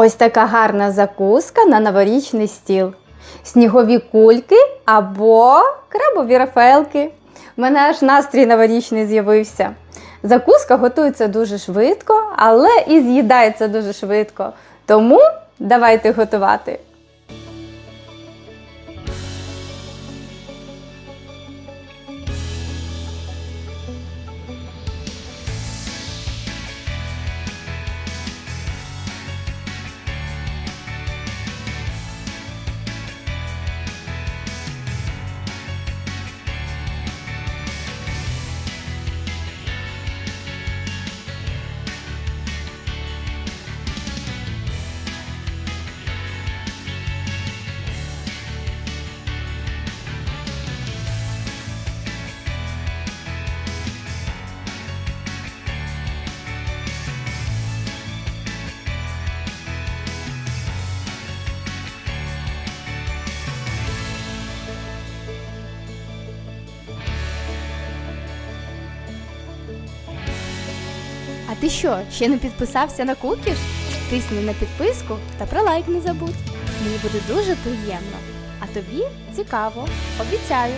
Ось така гарна закуска на новорічний стіл. Снігові кульки або крабові рафаелки. У мене аж настрій новорічний з'явився. Закуска готується дуже швидко, але і з'їдається дуже швидко. Тому давайте готувати. Ти що, ще не підписався на кукіш? Тисни на підписку та про лайк не забудь. Мені буде дуже приємно. А тобі цікаво, обіцяю.